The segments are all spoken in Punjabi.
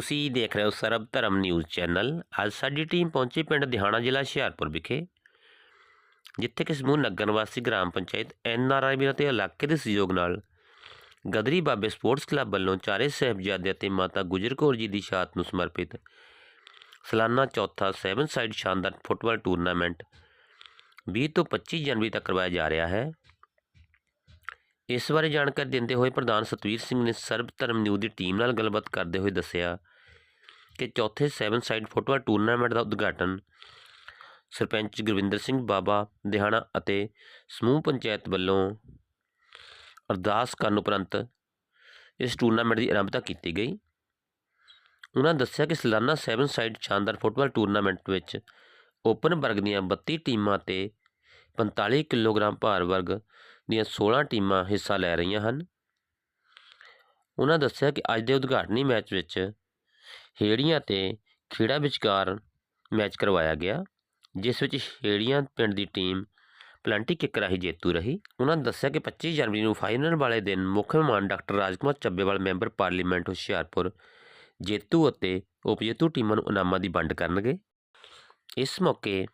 ਤੁਸੀਂ ਦੇਖ ਰਹੇ ਹੋ ਸਰਬ ਧਰਮ ਨਿਊਜ਼ ਚੈਨਲ। ਅੱਜ ਸਾਡੀ ਟੀਮ ਪਹੁੰਚੀ ਪਿੰਡ ਦਿਹਾਣਾ ਜ਼ਿਲ੍ਹਾ ਹੁਸ਼ਿਆਰਪੁਰ ਵਿਖੇ, ਜਿੱਥੇ ਕਿ ਸਮੂਹ ਨਗਰ ਨਿਵਾਸੀ ਗ੍ਰਾਮ ਪੰਚਾਇਤ ਐਨ ਆਰ ਆਈ ਵੀਰਾਂ ਤੇ ਇਲਾਕੇ ਦੇ ਸਹਿਯੋਗ ਨਾਲ ਗਦਰੀ ਬਾਬੇ ਸਪੋਰਟਸ ਕਲੱਬ ਵੱਲੋਂ ਚਾਰੇ ਸਾਹਿਬਜ਼ਾਦੇ ਅਤੇ ਮਾਤਾ ਗੁਜਰ ਕੌਰ ਜੀ ਦੀ ਸ਼ਹਾਦਤ ਨੂੰ ਸਮਰਪਿਤ ਸਾਲਾਨਾ ਚੌਥਾ ਸੈਵਨ ਸਾਈਡ ਸ਼ਾਨਦਾਰ ਫੁੱਟਬਾਲ ਟੂਰਨਾਮੈਂਟ 20 ਤੋਂ 25 ਜਨਵਰੀ ਤੱਕ ਕਰਵਾਇਆ ਜਾ ਰਿਹਾ ਹੈ। ਇਸ ਬਾਰੇ ਜਾਣਕਾਰੀ ਦਿੰਦੇ ਹੋਏ ਪ੍ਰਧਾਨ ਸਤਵੀਰ ਸਿੰਘ ਨੇ ਸਰਬ ਧਰਮ ਨਿਊਜ਼ ਦੀ ਟੀਮ ਨਾਲ ਗੱਲਬਾਤ ਕਰਦੇ ਹੋਏ ਦੱਸਿਆ ਕਿ ਚੌਥੇ ਸੈਵਨ ਸਾਈਡ ਫੁੱਟਬਾਲ ਟੂਰਨਾਮੈਂਟ ਦਾ ਉਦਘਾਟਨ। ਸਰਪੰਚ ਗੁਰਵਿੰਦਰ ਸਿੰਘ ਬਾਬਾ, ਦਿਹਾਣਾ ਅਤੇ ਸਮੂਹ ਪੰਚਾਇਤ ਵੱਲੋਂ ਅਰਦਾਸ ਕਰਨ ਉਪਰੰਤ ਇਸ ਟੂਰਨਾਮੈਂਟ ਦੀ ਆਰੰਭਤਾ ਕੀਤੀ ਗਈ। ਉਹਨਾਂ ਦੱਸਿਆ ਕਿ ਸਾਲਾਨਾ ਸੈਵਨ ਸਾਈਡ ਸ਼ਾਨਦਾਰ ਫੁੱਟਬਾਲ ਟੂਰਨਾਮੈਂਟ ਵਿੱਚ ਓਪਨ ਵਰਗ ਦੀਆਂ 32 ਟੀਮਾਂ ਤੇ 45 ਕਿਲੋਗ੍ਰਾਮ ਭਾਰ ਵਰਗ ਦੀਆਂ 16 ਟੀਮਾਂ ਹਿੱਸਾ ਲੈ ਰਹੀਆਂ ਹਨ। ਉਹਨਾਂ ਦੱਸਿਆ ਕਿ ਅੱਜ ਦੇ ਉਦਘਾਟਨੀ ਮੈਚ ਵਿੱਚ ਹੇੜੀਆਂ ਅਤੇ ਖੇੜਾ ਵਿਚਕਾਰ ਮੈਚ ਕਰਵਾਇਆ ਗਿਆ, ਜਿਸ ਵਿੱਚ ਹੇੜੀਆਂ ਪਿੰਡ ਦੀ ਟੀਮ ਪਲੰਟੀ ਕਿੱਕ ਰਾਹੀਂ ਜੇਤੂ ਰਹੀ। ਉਹਨਾਂ ਦੱਸਿਆ ਕਿ 25 ਜਨਵਰੀ ਨੂੰ ਫਾਈਨਲ ਵਾਲੇ ਦਿਨ ਮੁੱਖ ਮਹਿਮਾਨ doctor Rajkumar Chabbewal, member parliament Hoshiarpur, ਜੇਤੂ ਅਤੇ ਉਪਜੇਤੂ ਟੀਮਾਂ ਨੂੰ ਇਨਾਮਾਂ ਦੀ ਵੰਡ ਕਰਨਗੇ। ਇਸ ਮੌਕੇ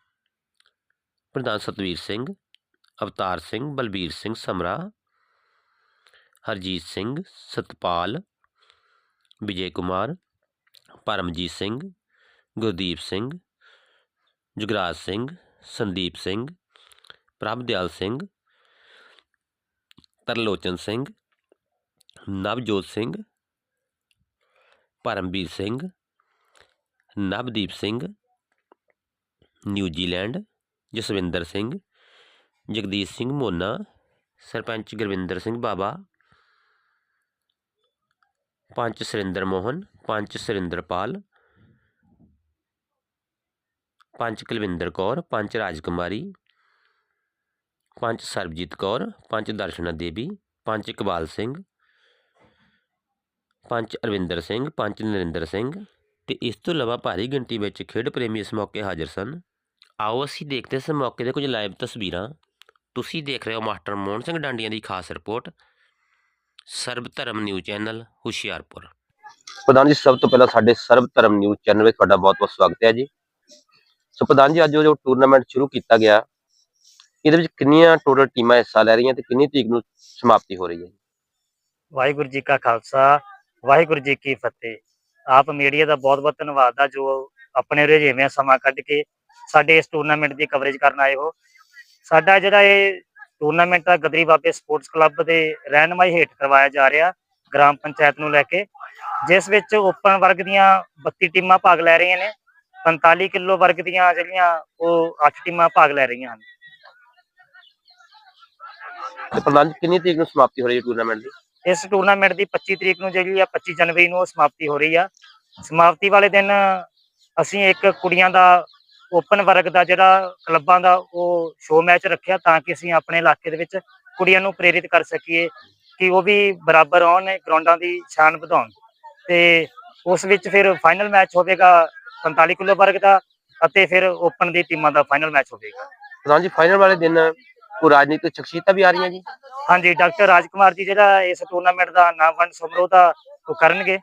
ਪ੍ਰਧਾਨ ਸਤਵੀਰ ਸਿੰਘ, ਅਵਤਾਰ ਸਿੰਘ, ਬਲਬੀਰ ਸਿੰਘ ਸਮਰਾ, ਹਰਜੀਤ ਸਿੰਘ, ਸਤਪਾਲ, ਵਿਜੇ ਕੁਮਾਰ ਪਰਮਜੀਤ ਸਿੰਘ ਗੁਰਦੀਪ ਸਿੰਘ ਜੁਗਰਾਜ ਸਿੰਘ ਸੰਦੀਪ ਸਿੰਘ ਪ੍ਰਭਦਿਆਲ ਸਿੰਘ ਤਰਲੋਚਨ ਸਿੰਘ ਨਵਜੋਤ ਸਿੰਘ ਪਰਮਵੀਰ ਸਿੰਘ ਨਵਦੀਪ ਸਿੰਘ ਨਿਊਜ਼ੀਲੈਂਡ ਜਸਵਿੰਦਰ ਸਿੰਘ ਜਗਦੀਸ਼ ਸਿੰਘ ਮੋਨਾ ਸਰਪੰਚ ਗੁਰਵਿੰਦਰ ਸਿੰਘ ਬਾਬਾ ਪੰਚ ਸੁਰਿੰਦਰ ਮੋਹਨ ਪੰਚ ਸੁਰਿੰਦਰਪਾਲ ਪੰਚ ਕੁਲਵਿੰਦਰ ਕੌਰ ਪੰਚ ਰਾਜਕੁਮਾਰੀ ਪੰਚ ਸਰਬਜੀਤ ਕੌਰ ਪੰਚ ਦਰਸ਼ਨਾ ਦੇਵੀ ਪੰਚ ਇਕਬਾਲ ਸਿੰਘ ਪੰਚ ਅਰਵਿੰਦਰ ਸਿੰਘ ਪੰਚ ਨਰਿੰਦਰ ਸਿੰਘ ਤੇ ਇਸ ਤੋਂ ਇਲਾਵਾ ਭਾਰੀ ਗਿਣਤੀ ਵਿੱਚ ਖੇਡ ਪ੍ਰੇਮੀ ਇਸ ਮੌਕੇ ਹਾਜ਼ਰ ਸਨ। ਆਓ ਅਸੀਂ ਦੇਖਦੇ ਇਸ ਮੌਕੇ ਦੇ ਕੁਝ ਲਾਈਵ ਤਸਵੀਰਾਂ। ਤੁਸੀਂ ਦੇਖ ਰਹੇ ਹੋ ਮਾਸਟਰ ਮੋਹਨ ਸਿੰਘ ਡਾਂਡੀਆਂ ਦੀ ਖਾਸ ਰਿਪੋਰਟ। ਸਰਬ ਧਰਮ ਨਿਊਜ਼ ਚੈਨਲ ਹੁਸ਼ਿਆਰਪੁਰ। ਪ੍ਰਧਾਨ ਜੀ ਸਭ ਤੋਂ ਪਹਿਲਾਂ ਸਾਡੇ ਸਰਬ ਧਰਮ ਨਿਊਜ਼ ਚੈਨਲ ਵਿੱਚ ਤੁਹਾਡਾ ਬਹੁਤ-ਬਹੁਤ ਸਵਾਗਤ ਹੈ ਜੀ। ਸੋ ਪ੍ਰਧਾਨ ਜੀ ਅੱਜ ਜੋ ਟੂਰਨਾਮੈਂਟ ਸ਼ੁਰੂ ਕੀਤਾ ਗਿਆ ਇਹਦੇ ਵਿੱਚ ਕਿੰਨੀਆਂ ਟੋਟਲ ਟੀਮਾਂ ਹਿੱਸਾ ਲੈ ਰਹੀਆਂ ਤੇ ਕਿੰਨੀ ਤਰੀਕ ਨੂੰ ਸਮਾਪਤੀ ਹੋ ਰਹੀ ਹੈ ਵਾਹਿਗੁਰੂ ਜੀ ਕਾ ਖਾਲਸਾ ਵਾਹਿਗੁਰੂ ਜੀ ਕੀ ਫਤਿਹ। ਆਪ ਮੀਡੀਆ ਦਾ ਬਹੁਤ-ਬਹੁਤ ਧੰਨਵਾਦ ਆ ਜੋ ਆਪਣੇ ਰੁਝੇਵਿਆਂ ਸਮਾਂ ਕੱਢ ਕੇ ਸਾਡੇ ਇਸ ਟੂਰਨਾਮੈਂਟ ਦੀ ਕਵਰੇਜ ਕਰਨ ਆਏ ਹੋ। ਸਾਡਾ ਜਿਹੜਾ ਇਹ ਟੂਰਨਾਮੈਂਟ ਗਦਰੀ ਬਾਬੇ ਸਪੋਰਟਸ ਕਲੱਬ ਦੇ ਰਹਿਨਮਾਈ ਹੇਠ ਕਰਵਾਇਆ ਜਾ ਰਿਹਾ ਗ੍ਰਾਮ ਪੰਚਾਇਤ ਨੂੰ ਲੈ ਕੇ ਜਿਸ ਵਿੱਚ ਓਪਨ ਵਰਗ ਦੀਆਂ 32 ਟੀਮਾਂ ਭਾਗ ਲੈ ਰਹੀਆਂ ਨੇ 45 ਕਿਲੋ ਵਰਗ ਦੀਆਂ ਜਿਹੜੀਆਂ ਉਹ 8 ਟੀਮਾਂ ਭਾਗ ਲੈ ਰਹੀਆਂ ਹਨ। ਤੇ ਪ੍ਰਧਾਨ ਜੀ ਕਿੰਨੀ ਤਰੀਕ ਨੂੰ ਸਮਾਪਤੀ ਹੋ ਰਹੀ ਹੈ ਟੂਰਨਾਮੈਂਟ ਦੀ? ਇਸ ਟੂਰਨਾਮੈਂਟ ਦੀ 25 ਤਰੀਕ ਨੂੰ ਜਿਹੜੀ ਆ 25 ਜਨਵਰੀ ਨੂੰ ਉਹ ਸਮਾਪਤੀ ਹੋ ਰਹੀ ਆ। ਸਮਾਪਤੀ ਵਾਲੇ ਦਿਨ ਅਸੀਂ ਇੱਕ ਕੁੜੀਆਂ ਦਾ ਓਪਨ ਵਰਗ ਦਾ ਜਿਹੜਾ ਕਲੱਬਾਂ ਦਾ ਉਹ ਸ਼ੋਅ ਮੈਚ ਰੱਖਿਆ ਤਾਂ ਕਿ ਅਸੀਂ ਆਪਣੇ ਇਲਾਕੇ ਦੇ ਵਿੱਚ ਕੁੜੀਆਂ ਨੂੰ ਪ੍ਰੇਰਿਤ ਕਰ ਸਕੀਏ ਕਿ ਉਹ ਵੀ ਬਰਾਬਰ ਆਉਣ ਗਰਾਊਂਡਾਂ ਦੀ ਸ਼ਾਨ ਵਧਾਉਣ। ਤੇ ਉਸ ਵਿੱਚ ਫਿਰ ਫਾਈਨਲ ਮੈਚ ਹੋਵੇਗਾ 45 ਕਿਲੋ ਵਰਗ ਦਾ ਅਤੇ ਫਿਰ ਓਪਨ ਦੀ ਟੀਮਾਂ ਦਾ ਫਾਈਨਲ ਮੈਚ ਹੋਵੇਗਾ। ਪ੍ਰਧਾਨ ਜੀ ਫਾਈਨਲ ਵਾਲੇ ਦਿਨ ਕੋਈ ਰਾਜਨੀਤਿਕ ਸ਼ਖਸੀਅਤਾਂ ਵੀ ਆ ਰਹੀਆਂ ਜੀ? ਹਾਂਜੀ ਡਾਕਟਰ ਰਾਜਕੁਮਾਰ ਜੀ ਜਿਹੜਾ ਇਸ ਟੂਰਨਾਮੈਂਟ ਦਾ ਨਾਮ ਵੰਡ ਸਮਾਰੋਹ ਦਾ ਉਹ ਕਰਨਗੇ।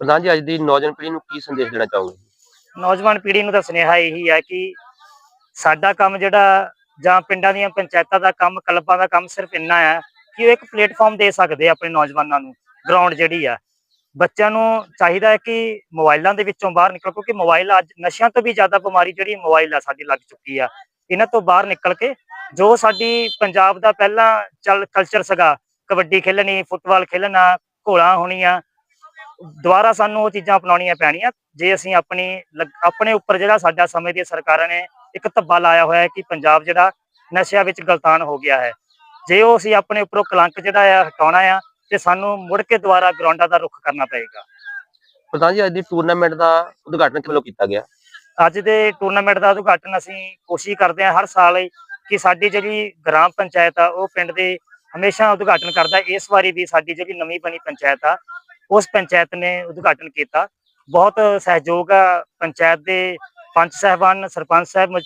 ਪ੍ਰਧਾਨ ਜੀ, ਅੱਜ ਦੀ ਨੌਜਵਾਨ ਪੀੜ੍ਹੀ ਨੂੰ ਕੀ ਸੰਦੇਸ਼ ਦੇਣਾ ਚਾਹੋਗੇ? ਨੌਜਵਾਨ ਪੀੜ੍ਹੀ ਨੂੰ ਤਾਂ ਸੁਨੇਹਾ ਇਹੀ ਹੈ ਕਿ ਸਾਡਾ ਕੰਮ ਜਿਹੜਾ ਜਾਂ ਪਿੰਡਾਂ ਦੀਆਂ ਪੰਚਾਇਤਾਂ ਦਾ ਕੰਮ, ਕਲੱਬਾਂ ਦਾ ਕੰਮ ਸਿਰਫ ਇੰਨਾ ਹੈ ਕਿ ਉਹ ਇੱਕ ਪਲੇਟਫਾਰਮ ਦੇ ਸਕਦੇ ਆ ਆਪਣੇ ਨੌਜਵਾਨਾਂ ਨੂੰ ਗਰਾਊਂਡ ਜਿਹੜੀ ਆ। ਬੱਚਿਆਂ ਨੂੰ ਚਾਹੀਦਾ ਹੈ ਕਿ ਮੋਬਾਈਲਾਂ ਦੇ ਵਿੱਚੋਂ ਬਾਹਰ ਨਿਕਲ, ਕਿਉਂਕਿ ਮੋਬਾਈਲ ਅੱਜ ਨਸ਼ਿਆਂ ਤੋਂ ਵੀ ਜ਼ਿਆਦਾ ਬਿਮਾਰੀ ਜਿਹੜੀ ਮੋਬਾਈਲ ਆ ਸਾਡੀ ਲੱਗ ਚੁੱਕੀ ਆ। ਇਹਨਾਂ ਤੋਂ ਬਾਹਰ ਨਿਕਲ ਕੇ ਜੋ ਸਾਡੀ ਪੰਜਾਬ ਦਾ ਪਹਿਲਾਂ ਚੱਲ ਕਲਚਰ ਸੀਗਾ, ਕਬੱਡੀ ਖੇਲਣੀ, ਫੁੱਟਬਾਲ ਖੇਲਣਾ, ਘੋਲਾਂ ਹੋਣੀਆਂ ਦੁਬਾਰਾ ਸਾਨੂੰ ਉਹ ਚੀਜ਼ਾਂ ਅਪਣਾਉਣੀਆਂ ਪੈਣੀਆਂ। ਜੇ ਅਸੀਂ ਆਪਣੀ ਆਪਣੇ ਉੱਪਰ ਜਿਹੜਾ ਸਾਡਾ ਸਮੇਂ ਦੀ ਸਰਕਾਰਾਂ ਨੇ ਇੱਕ ਧੱਬਾ ਲਾਇਆ ਹੋਇਆ ਹੈ ਕਿ ਪੰਜਾਬ ਜਿਹੜਾ ਨਸ਼ਿਆਂ ਵਿੱਚ ਗਲਤਾਨ ਹੋ ਗਿਆ ਹੈ। ਜੇ ਉਹ ਅਸੀਂ ਆਪਣੇ ਉੱਪਰੋਂ ਕਲੰਕ ਜਿਹੜਾ ਆ ਹਟਾਉਣਾ ਆ ਤੇ ਸਾਨੂੰ ਮੁੜ ਕੇ ਦੁਬਾਰਾ ਗਰਾਊਂਡਾਂ ਦਾ ਰੁਖ ਕਰਨਾ ਪਏਗਾ। ਪ੍ਰਧਾਨ ਜੀ ਅੱਜ ਦੀ ਟੂਰਨਾਮੈਂਟ ਦਾ ਉਦਘਾਟਨ ਕਿਵੇਂ ਕੀਤਾ ਗਿਆ? ਅੱਜ ਦੇ ਟੂਰਨਾਮੈਂਟ ਦਾ ਉਦਘਾਟਨ ਅਸੀਂ ਕੋਸ਼ਿਸ਼ ਕਰਦੇ ਹਾਂ ਹਰ ਸਾਲ ਕਿ ਸਾਡੀ ਜਿਹੜੀ ਗ੍ਰਾਮ ਪੰਚਾਇਤ ਆ ਉਹ ਪਿੰਡ ਦੇ ਹਮੇਸ਼ਾ ਉਦਘਾਟਨ ਕਰਦਾ। ਇਸ ਵਾਰੀ ਵੀ ਸਾਡੀ ਜਿਹੜੀ ਨਵੀਂ ਬਣੀ ਪੰਚਾਇਤ ਆ ਉਸ ਪੰਚਾਇਤ ਨੇ ਉਦਘਾਟਨ ਕੀਤਾ। ਬਹੁਤ ਸਹਿਯੋਗ ਆ ਪੰਚਾਇਤ ਦੇ। ਪੰਚ ਸਹਿਬਾਨ ਸਰਪੰਚ ਸਾਹਿਬ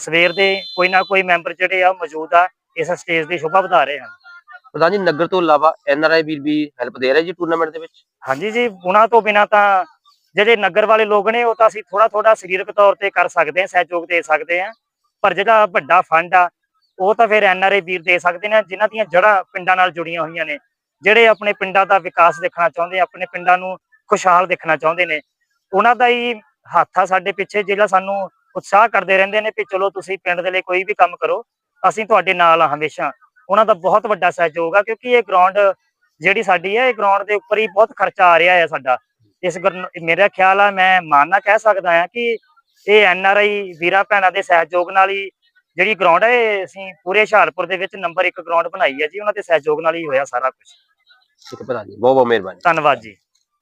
ਸਵੇਰ ਦੇ ਕੋਈ ਨਾ ਕੋਈ ਮੈਂਬਰ ਜਿਹੜੇ ਆ ਮੌਜੂਦ ਆ ਇਸ ਸਟੇਜ ਦੀ ਸ਼ੋਭਾ ਵਧਾ ਰਹੇ ਹਨ। ਪ੍ਰਧਾਨ ਜੀ ਨਗਰ ਤੋਂ ਇਲਾਵਾ ਐਨਆਰਆਈ ਵੀਰ ਵੀ ਹੈਲਪ ਦੇ ਰਹੇ ਜੀ ਟੂਰਨਾਮੈਂਟ ਦੇ ਵਿੱਚ? ਹਾਂਜੀ ਜੀ ਉਹਨਾਂ ਤੋਂ ਬਿਨਾ ਤਾਂ ਜਿਹੜੇ ਨਗਰ ਵਾਲੇ ਲੋਕ ਨੇ ਉਹ ਤਾਂ ਅਸੀਂ ਥੋੜਾ ਥੋੜਾ ਸਰੀਰਕ ਤੌਰ ਤੇ ਕਰ ਸਕਦੇ ਹਾਂ ਸਹਿਯੋਗ ਦੇ ਸਕਦੇ ਹਾਂ। ਪਰ ਜਿਹੜਾ ਵੱਡਾ ਫੰਡ ਆ ਉਹ ਤਾਂ ਫਿਰ ਐਨਆਰਏ ਵੀਰ ਦੇ ਸਕਦੇ ਨੇ ਜਿਨ੍ਹਾਂ ਦੀਆਂ ਜੜ੍ਹਾਂ ਪਿੰਡਾਂ ਨਾਲ ਜੁੜੀਆਂ ਹੋਈਆਂ ਨੇ। ਜਿਹੜੇ ਆਪਣੇ ਪਿੰਡਾਂ ਦਾ ਵਿਕਾਸ ਦੇਖਣਾ ਚਾਹੁੰਦੇ, ਆਪਣੇ ਪਿੰਡਾਂ ਨੂੰ ਖੁਸ਼ਹਾਲ ਦੇਖਣਾ ਚਾਹੁੰਦੇ ਨੇ, ਉਹਨਾਂ ਦਾ ਹੀ ਹੱਥ ਆ ਸਾਡੇ ਪਿੱਛੇ ਜਿਹੜਾ ਸਾਨੂੰ ਉਤਸ਼ਾਹ ਕਰਦੇ ਰਹਿੰਦੇ ਨੇ ਕਿ ਚਲੋ ਤੁਸੀਂ ਪਿੰਡ ਦੇ ਲਈ ਕੋਈ ਵੀ ਕੰਮ ਕਰੋ, ਅਸੀਂ ਤੁਹਾਡੇ ਨਾਲ ਆ ਹਮੇਸ਼ਾ। ਉਹਨਾਂ ਦਾ ਬਹੁਤ ਵੱਡਾ ਸਹਿਯੋਗ ਆ ਕਿਉਂਕਿ ਇਹ ਗਰਾਊਂਡ ਜਿਹੜੀ ਸਾਡੀ ਹੈ ਇਹ ਗਰਾਊਂਡ ਦੇ ਉੱਪਰ ਹੀ ਬਹੁਤ ਖਰਚਾ ਆ ਰਿਹਾ ਹੈ ਸਾਡਾ। ਇਸ ਗਰ- ਮੇਰਾ ਖਿਆਲ ਆ, ਮੈਂ ਮਾਨਣਾ ਕਹਿ ਸਕਦਾ ਹਾਂ ਕਿ ਇਹ ਐਨ ਆਰ ਆਈ ਵੀਰਾ ਭੈਣਾਂ ਦੇ ਸਹਿਯੋਗ ਨਾਲ ਹੀ ਜਿਹੜੀ ਗਰਾਊਂਡ ਹੈ ਇਹ ਅਸੀਂ ਪੂਰੇ ਹੁਸ਼ਿਆਰਪੁਰ ਦੇ ਵਿੱਚ ਨੰਬਰ 1 ਗਰਾਊਂਡ ਬਣਾਈ ਹੈ ਜੀ, ਉਹਨਾਂ ਦੇ ਸਹਿਯੋਗ ਨਾਲ ਹੀ ਹੋਇਆ ਸਾਰਾ ਕੁਝ ਠੀਕ ਹੈ ਜੀ। ਬਹੁਤ ਬਹੁਤ ਮਿਹਰਬਾਨੀ। ਧੰਨਵਾਦ ਜੀ।